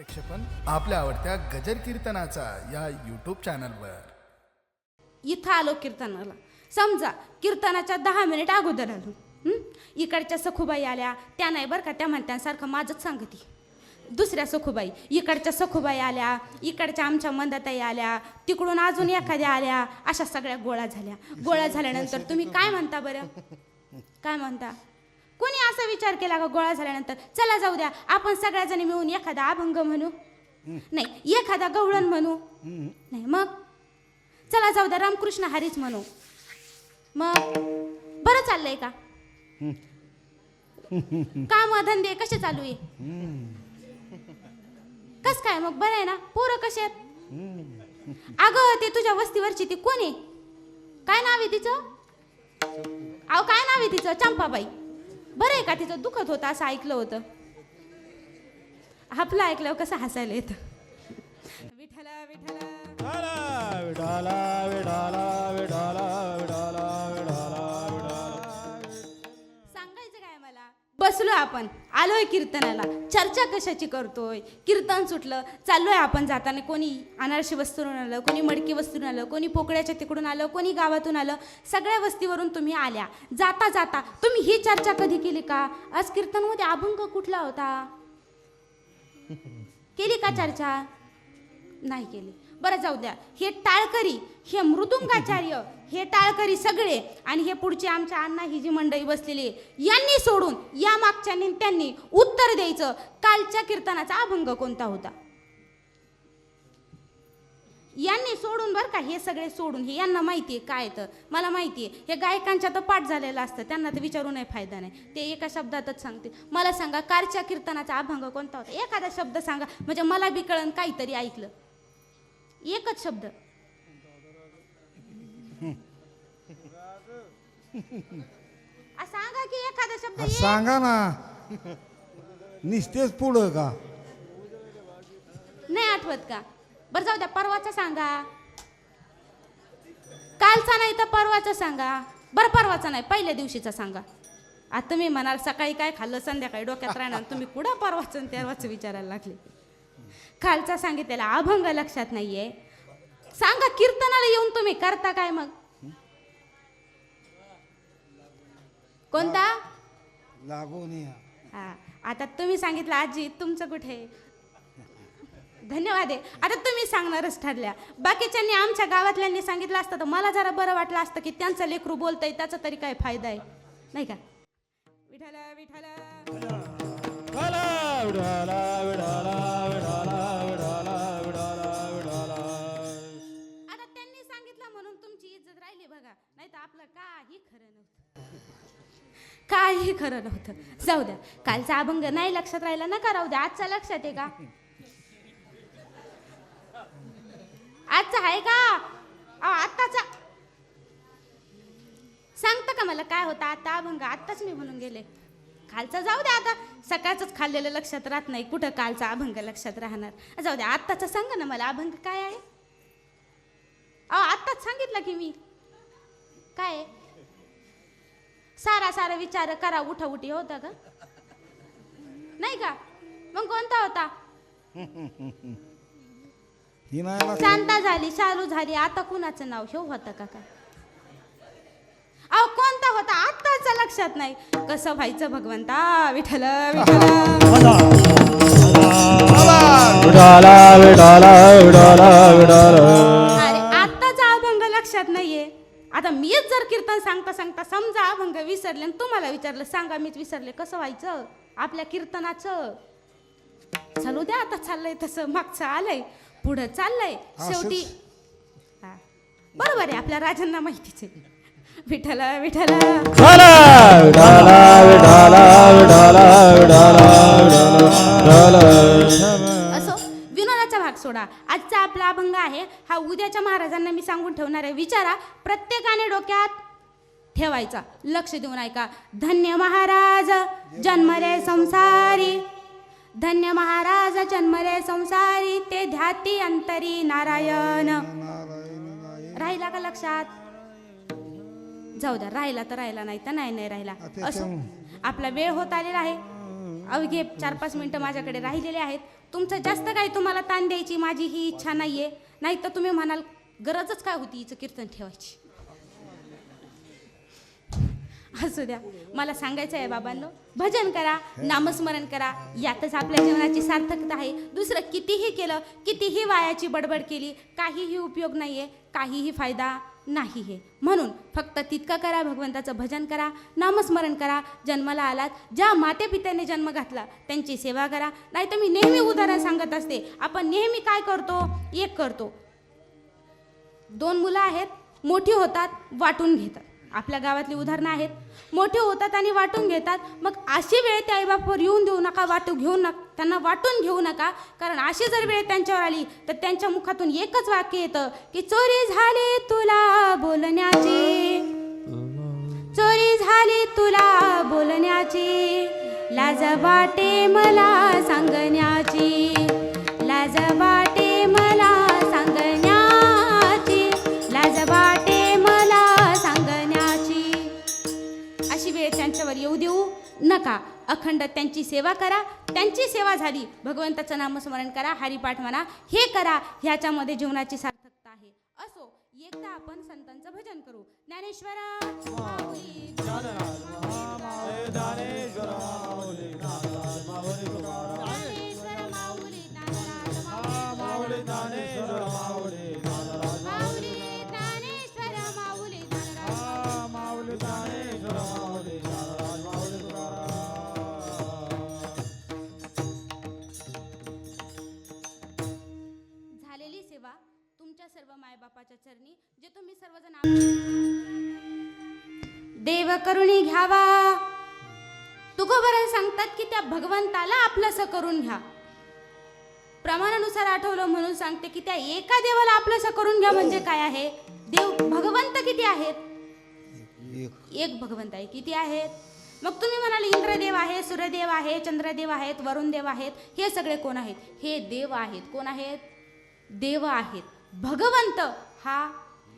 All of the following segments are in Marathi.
प्रेक्षेपण आपल्या आवडत्या गजर कीर्तनाचा या यूट्यूब चॅनलवर इथं आलो कीर्तनाला. समजा कीर्तनाच्या दहा मिनिट अगोदर आलो. हं? इकडच्या सखुबाई आल्या. त्या नाही बरं का त्या म्हणत्यांसारखं माझंच सांगती. दुसऱ्या सखुबाई इकडच्या सखुबाई आल्या इकडच्या आमच्या मंदाताई आल्या तिकडून अजून एखाद्या आल्या अशा सगळ्या गोळा झाल्या. गोळा झाल्यानंतर तुम्ही काय म्हणता बरं? काय म्हणता? कोणी असा विचार केला का गोळा झाल्यानंतर चला जाऊ द्या आपण सगळ्याजणी मिळून एखादा अभंग म्हणू. नाही एखादा गवळण म्हणू. नाही मग? चला जाऊ द्या रामकृष्ण हरीच म्हणू. मग? बरं चाललंय का? काम धंदे कसे चालू आहे? कस काय मग? बरं आहे ना? पोरं कसे आहेत? अगं ते तुझ्या वस्तीवरची ती कोण आहे? काय नाव आहे तिचं? अहो काय नाव आहे तिचं? चंपाबाई. बरं आहे का तिचं दुखत होतं असं ऐकलं होतं? आपलं ऐकल्यावर कसं हसायला येतं? विठ्ठला विठ्ठला. विठाला विठाला बसलोय आपण. आलोय कीर्तनाला. चर्चा कशाची करतोय? कीर्तन सुटलं चाललोय आपण जाताना. कोणी अनारशी वस्तून आलं कोणी मडकी वस्तून आलं कोणी पोकळ्याच्या तिकडून आलं कोणी गावातून आलं. सगळ्या वस्तीवरून तुम्ही आल्या. जाता जाता. तुम्ही ही चर्चा कधी केली का? आज कीर्तनमध्ये अभंग कुठला होता? केली का चर्चा? नाही केली. बरं जाऊ द्या. हे टाळकरी हे मृदुंगाचार्य हे टाळकरी सगळे आणि हे पुढचे आमच्या अण्णा ही जी मंडळी बसलेली आहे, यांनी सोडून या मागच्या त्यांनी उत्तर द्यायचं. कालच्या कीर्तनाचा अभंग कोणता होता? यांनी सोडून बरं का हे सगळे सोडून हे यांना माहिती आहे काय तर मला माहिती आहे हे गायकांच्या तर पाठ झालेलं असतं त्यांना तर विचारू नाही फायदा नाही. ते एका शब्दातच सांगते मला सांगा कारच्या कीर्तनाचा अभंग कोणता होता? एखादा शब्द सांगा. म्हणजे मला बी कळण काहीतरी ऐकलं. एकच शब्द. आ, सांगा की एखादा शब्द एक. सांगा ना. निसतेच पुढं का? नाही आठवत का? बरं जाऊ द्या परवाचा सांगा. कालचा नाही तर परवाचा सांगा. बरं परवाचा नाही पहिल्या दिवशीचा सांगा. आता तुम्ही म्हणाल सकाळी काय खाल्लं संध्याकाळी डोक्यात राहणार तुम्ही कुठं परवाचं आणि तेरवाचं विचारायला लागले? कालचा सांगितलेला अभंग लक्षात नाहीये. सांगा कीर्तनाला येऊन तुम्ही करता काय मग? कोणता? लागून हा आता तुम्ही सांगितलं आजी तुमचं कुठे? धन्यवाद आहे. आता तुम्ही सांगणारच ठरल्या. बाकीच्यांनी आमच्या गावातल्यांनी सांगितलं असतं तर मला जरा बरं वाटलं असतं की त्यांचं लेकरू बोलतंय त्याचा तरी काय फायदा आहे? नाही का? विठाला विठाला विठाला विठाला विठाला विठाला काही खरं नव्हतं. जाऊ द्या. कालचा अभंग नाही लक्षात राहिला ना राहू द्या. आजचा लक्षात आहे का? आजचा आहे का? अहो, आत्ताचा. सांगता का मला काय होता? आता अभंग आत्ताच मी म्हणून गेले. कालचा जाऊ द्या आता. सकाळचंच खाल्लेलं लक्षात राहत नाही. कुठं कालचा अभंग लक्षात राहणार? जाऊ द्या. आत्ताचा सांगा ना मला. अभंग काय आहे? अहो आत्ताच सांगितलं की मी. काय आहे? सारा सारा विचार करा उठा उठी होता का नाही का? मग कोणता होता? ही शांता झाली चालू झाली आता कुणाचं नाव हे होतं का काय? अहो कोणता होता? आत्ताच लक्षात नाही. कसं व्हायचं भगवंता? विठ्ठल विठाला विठाला विठाला विठाला आता मीच जर कीर्तन सांगता सांगता समजा अभंग विसरले आणि तुम्हाला विचारलं सांगा मीच विसरले कसं व्हायचं? आपल्या कीर्तनाचं. चालू द्या आता चाललंय तसं मागचं आलंय पुढं चाललंय. शेवटी हा. बरोबर आहे आपल्या राजांना माहितीच आहे. विठाला विठाला विठाला विठाला विठाला विठाला असो विनोदाचा भाग सोडा. आजचा आपला अभंग आहे. हा उद्याच्या महाराजांना मी सांगून ठेवणार आहे. विचारा प्रत्येकाने डोक्यात ठेवायचा. लक्ष देऊन ऐका. धन्य महाराज जन्मरे संसारी. धन्य महाराज जन्मरे संसारी. ते ध्याती अंतरी नारायण. राहिला का लक्षात? जाऊ द्या. राहिला तर राहिला नाही तर नाही नाही राहिला. असो. आपला वेळ होत आलेला आहे. अवघे चार पाच मिनटं माझ्याकडे राहिलेले आहेत. तुमचं जास्त काही तुम्हाला ताण द्यायची माझी ही इच्छा नाही आहे नाही तर तुम्ही म्हणाल गरजच काय होती हिचं कीर्तन ठेवायची? असू द्या. मला सांगायचं आहे बाबांनो भजन करा नामस्मरण करा. यातच आपल्या जीवनाची सार्थकता आहे. दुसरं कितीही केलं कितीही वायाची बडबड केली काहीही उपयोग नाही आहे काहीही फायदा नाही आहे म्हणून फक्त तितकं करा भगवंताचं भजन करा नामस्मरण करा. जन्माला आलात ज्या मातेपित्याने जन्म घातला त्यांची सेवा करा. नाही तर मी नेहमी उदाहरण सांगत असते. आपण नेहमी काय करतो? एक करतो. दोन मुलं आहेत मोठी होतात वाटून घेतात. आपल्या गावातली उदाहरणं आहेत. मोठे होतात आणि वाटून घेतात. मग अशी वेळ त्या आईबापावर येऊन देऊ नका वाटू घेऊ नका त्यांना वाटून घेऊ नका. कारण अशी जर वेळ त्यांच्यावर आली तर त्यांच्या मुखातून एकच वाक्य येतं की चोरी झाली तुला बोलण्याची. चोरी झाली तुला बोलण्याची. लाज वाटे मला सांगण्याची. अखंड त्यांची सेवा करा त्यांची सेवा झाली भगवंताचं नामस्मरण करा हरिपाठ म्हणा हे करा ह्याच्यामध्ये जीवनाची सार्थकता आहे असो एकदा आपण संतांचं भजन करू ज्ञानेश्वर ज्ञानेश्वर भगवंताला आपलंसं करून घ्या. प्रमाणानुसार आठवलं म्हणून सांगते की त्या एका देवाला आपलंसं करून घ्या म्हणजे काय आहे? देव भगवंत किती आहेत? एक भगवंत आहे. किती आहेत? मग तुम्ही म्हणाल इंद्रदेव आहे सूर्यदेव आहे चंद्रदेव आहेत वरुणदेव आहेत हे सगळे कोण आहेत? हे देव आहेत. कोण आहेत? देव आहेत. भगवंत हा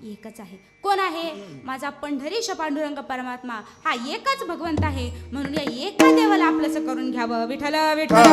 एकच आहे. कोण आहे? माझा पंढरीश पांडुरंग परमात्मा. हा एकच भगवंत आहे. म्हणून या एका देवाला आपलंच करून घ्यावं. विठ्ठल विठ्ठल.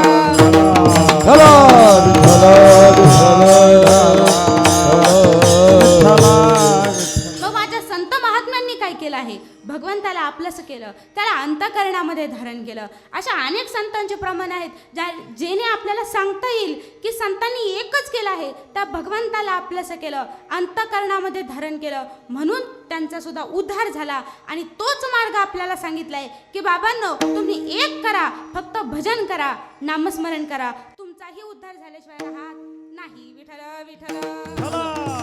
आपलंसं केलं. त्याला अंतकरणामध्ये धारण केलं. अशा अनेक संतांचे प्रमाण आहेत ज्या जेणे आपल्याला सांगता येईल की संतांनी एकच केलं आहे त्या भगवंताला आपलंसं केलं अंतकरणामध्ये धारण केलं. म्हणून त्यांचासुद्धा उद्धार झाला आणि तोच मार्ग आपल्याला सांगितलाय की बाबांनो तुम्ही एक करा फक्त भजन करा नामस्मरण करा. तुमचाही उद्धार झाल्याशिवाय राहत नाही. विठल विठल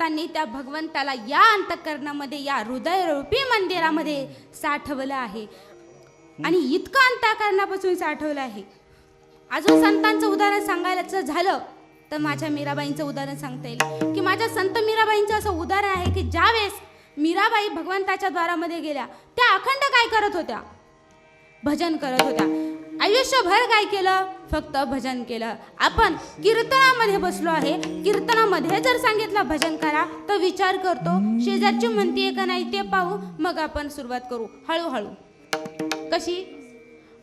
संतांनी त्या भगवंताला या अंतकरणामध्ये या हृदयरूपी मंदिरामध्ये साठवलं आहे. आणि इतकं अंतकरणापासून साठवलं आहे. अजून संतांचं उदाहरण सांगायचं झालं तर माझ्या मीराबाईंचं उदाहरण सांगता येईल. की माझ्या संत मीराबाईंचं असं उदाहरण आहे की ज्यावेळेस मीराबाई भगवंताच्या द्वारामध्ये गेल्या त्या अखंड काय करत होत्या? भजन करत होत्या. आयुष्यभर काय केलं? फक्त भजन केलं. आपण कीर्तनामध्ये बसलो आहे. कीर्तनामध्ये जर सांगितलं भजन करा तर विचार करतो शेजारची म्हणतीये का नाही ते पाहू मग आपण सुरुवात करू. हळूहळू. कशी?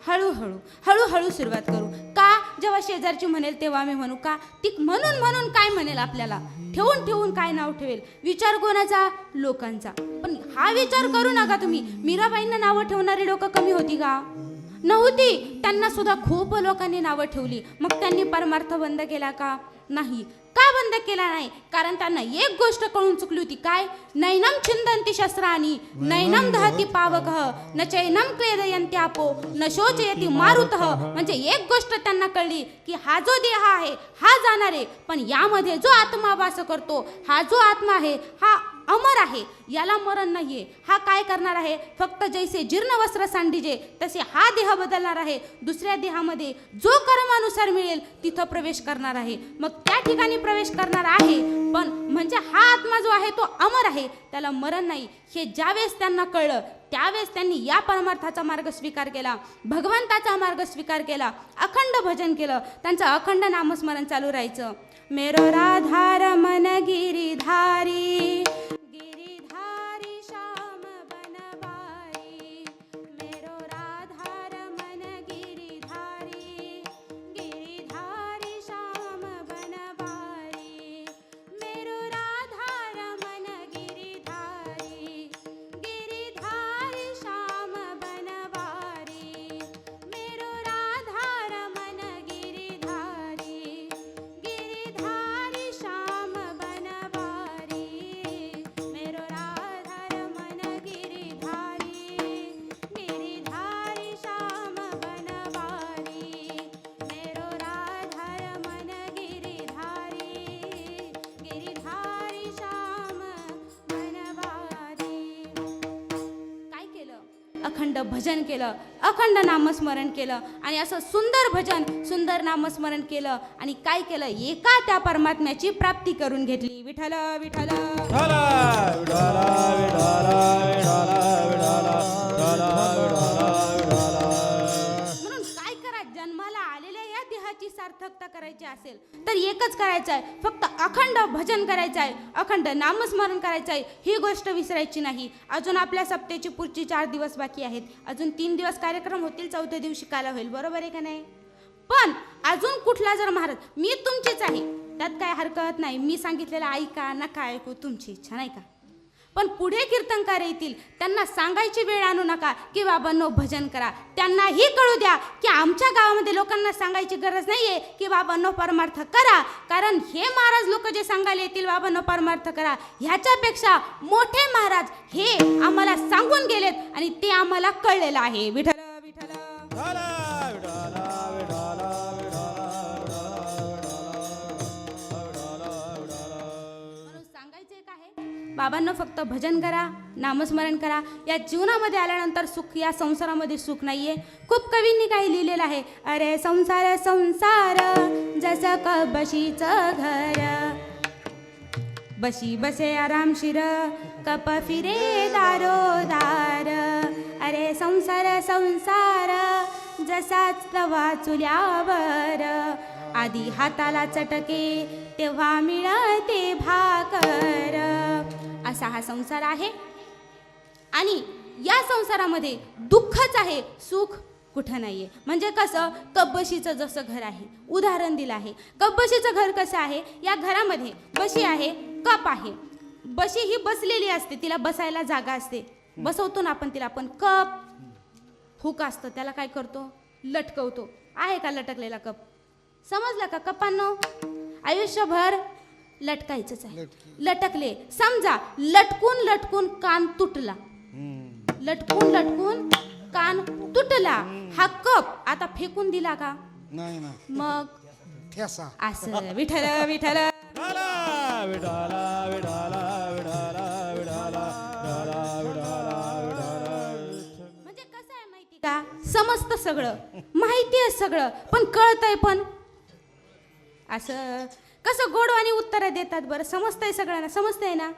हळूहळू हळूहळू सुरुवात करू. का जेव्हा शेजारची म्हणेल तेव्हा आम्ही म्हणू? का? ती म्हणून म्हणून काय म्हणेल आपल्याला? ठेवून ठेवून काय नाव ठेवेल? विचार कोणाचा? लोकांचा. पण हा विचार करू नका तुम्ही. मीराबाईंना नावं ठेवणारी लोक कमी होती का? नव्हती. त्यांना सुद्धा खूप लोकांनी नावं ठेवली. मग त्यांनी परमार्थ बंद केला का? नाही. का बंद केला नाही? कारण त्यांना एक गोष्ट कळून चुकली होती. काय? नैनम छिंदंती शस्त्रानी नैनम दहती पावक न चैनम क्लेदयंती आपो न शोचयती मारुत। म्हणजे एक गोष्ट त्यांना कळली की हा जो देह आहे हा जाणार आहे. पण यामध्ये जो आत्मा वास करतो हा जो आत्मा आहे हा अमर आहे याला मरण नाही आहे हा काय करणार आहे? फक्त जैसे जीर्ण वस्त्र सांडीजे तसे हा देह बदलणार आहे. दुसऱ्या देहामध्ये जो कर्मानुसार मिळेल तिथं प्रवेश करणार आहे. मग त्या ठिकाणी प्रवेश करणार आहे पण म्हणजे हा आत्मा जो आहे तो अमर आहे. त्याला मरण नाही. हे ज्यावेळेस त्यांना कळलं त्यावेळेस त्यांनी या परमार्थाचा मार्ग स्वीकार केला भगवंताचा मार्ग स्वीकार केला अखंड भजन केलं त्यांचं अखंड नामस्मरण चालू राहायचं. मेरो राधार मन गिरीधारी अखंड भजन केलं अखंड नामस्मरण केलं आणि असं सुंदर भजन सुंदर नामस्मरण केलं आणि काय केलं? एका त्या परमात्म्याची प्राप्ती करून घेतली. विठाल विठाल विठाला सार्थकता करायची असेल तर एकच करायचं आहे. फक्त अखंड भजन करायचं आहे अखंड नामस्मरण करायचं आहे ही गोष्ट विसरायची नाही. अजून आपल्या सप्तेची पुढची चार दिवस बाकी आहेत. अजून तीन दिवस कार्यक्रम होतील चौथ्या दिवशी काला होईल. बरोबर आहे का नाही? पण अजून कुठला जर महाराज मी तुमचीच आहे. त्यात काय हरकत नाही. मी सांगितलेलं ऐका नका ऐकू तुमची इच्छा नाही का? पण पुढे कीर्तनकार येतील. त्यांना सांगायची वेळ आणू नका की बाबांनो भजन करा. त्यांनाही कळू द्या की आमच्या गावामध्ये लोकांना सांगायची गरज नाही आहे की बाबांनो परमार्थ करा. कारण हे महाराज लोक जे सांगायला येतील बाबांनो परमार्थ करा. ह्याच्यापेक्षा मोठे महाराज हे आम्हाला सांगून गेलेत आणि ते आम्हाला कळलेलं आहे. विठ्ठल विठ्ठल बाबांनो फक्त भजन करा नामस्मरण करा. या जीवनामध्ये आल्यानंतर सुख या संसारामध्ये सुख नाहीये. खूप कवींनी काही लिहिलेलं आहे. अरे संसार संसार जसं क बशीचं घर. बशी बसे आरामशीर कप फिरे दारो दार. अरे संसार संसार जसाच तवा चुल्यावर. आधी हाताला चटके तेव्हा मिळते भाकर. असा हा संसार आहे. आणि या संसारामध्ये दुःखच आहे सुख कुठं नाही आहे म्हणजे कसं? कब्बशीचं जसं घर आहे उदाहरण दिलं आहे. कब्बशीचं घर कसं आहे? या घरामध्ये बशी आहे कप आहे. बशी ही बसलेली असते तिला बसायला जागा असते. बसवतो ना आपण तिला पण कप हुक असतं त्याला काय करतो? लटकवतो. आहे का लटकलेला कप? समजलं का कपांनो? आयुष्यभर लटकायचंच आहे. लटकले. समजा लटकून लटकून कान तुटला. लटकून लटकून कान तुटला. हा कप आता फेकून दिला का? नाही मग? असं. विठल विठल म्हणजे कसं आहे माहिती का? समजतं सगळं. माहिती आहे सगळं. पण कळतंय पण. असं कसं गोडवानी उत्तरं देतात बरं? समजतंय सगळ्यांना? समजतंय ना?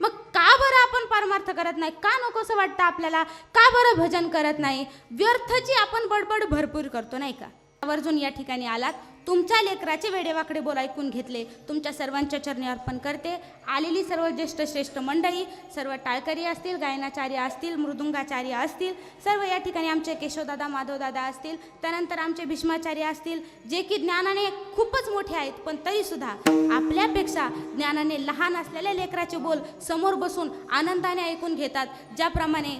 मग का बरं आपण परमार्थ करत नाही? का नकोसं वाटतं आपल्याला? का बरं भजन करत नाही? व्यर्थची आपण बडबड भरपूर करतो नाही का? आवर्जून या ठिकाणी आलात. तुमच्या लेकराचे वेडेवाकडे बोल ऐकून घेतले. तुमच्या सर्वांच्या चरणी अर्पण करते. आलेली सर्व ज्येष्ठ श्रेष्ठ मंडळी सर्व टाळकरी असतील गायनाचार्य असतील मृदुंगाचार्य असतील सर्व या ठिकाणी आमचे केशवदादा माधवदादा असतील त्यानंतर आमचे भीष्माचार्य असतील जे की ज्ञानाने खूपच मोठे आहेत पण तरीसुद्धा आपल्यापेक्षा ज्ञानाने लहान असलेल्या लेकराचे बोल समोर बसून आनंदाने ऐकून घेतात. ज्याप्रमाणे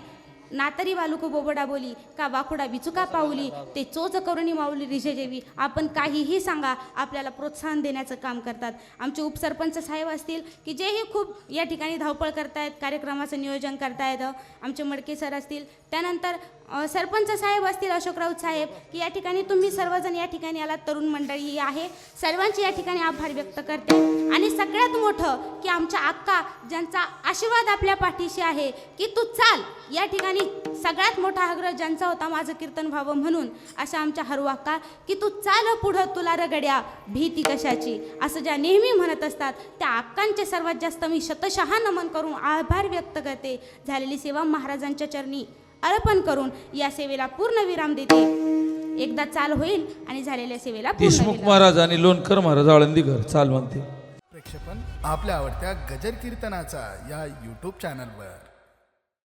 नातरी बालुको बोबडा बोली का वाकुडा विचुका पाऊली ते चोच करुणी माऊली रिजेजेवी आपण काहीही सांगा आपल्याला प्रोत्साहन देण्याचं काम करतात. आमचे उपसरपंच साहेब असतील की जेही खूप या ठिकाणी धावपळ करतायत कार्यक्रमाचं नियोजन करतायत आमचे मडके सर असतील. त्यानंतर सरपंच साहेब असतील अशोक राऊत साहेब की या ठिकाणी तुम्ही सर्वजण या ठिकाणी आलात तरुण मंडळी ही आहे. सर्वांचे या ठिकाणी आभार व्यक्त करते. आणि सगळ्यात मोठं की आमच्या अक्का ज्यांचा आशीर्वाद आपल्या पाठीशी आहे की तू चाल. या ठिकाणी सगळ्यात मोठा आग्रह ज्यांचा होता माझं कीर्तन व्हावं म्हणून अशा आमच्या हरू अक्का की तू चाल हो पुढं तुला रगड्या भीती कशाची? असं ज्या नेहमी म्हणत असतात त्या अक्कांचे सर्वात जास्त मी शतशः नमन करून आभार व्यक्त करते. झालेली सेवा महाराजांच्या चरणी अर्पण करून या सेवेला पूर्ण विराम देते. एकदा चाल होईल आणि झालेल्या सेवेला पूर्ण देशमुख विराम. महाराज आणि लोणकर महाराज आळंदीकर चाल म्हणते. प्रेक्षेपण आपल्या आवडत्या गजर कीर्तनाचा या यूट्यूब चॅनलवर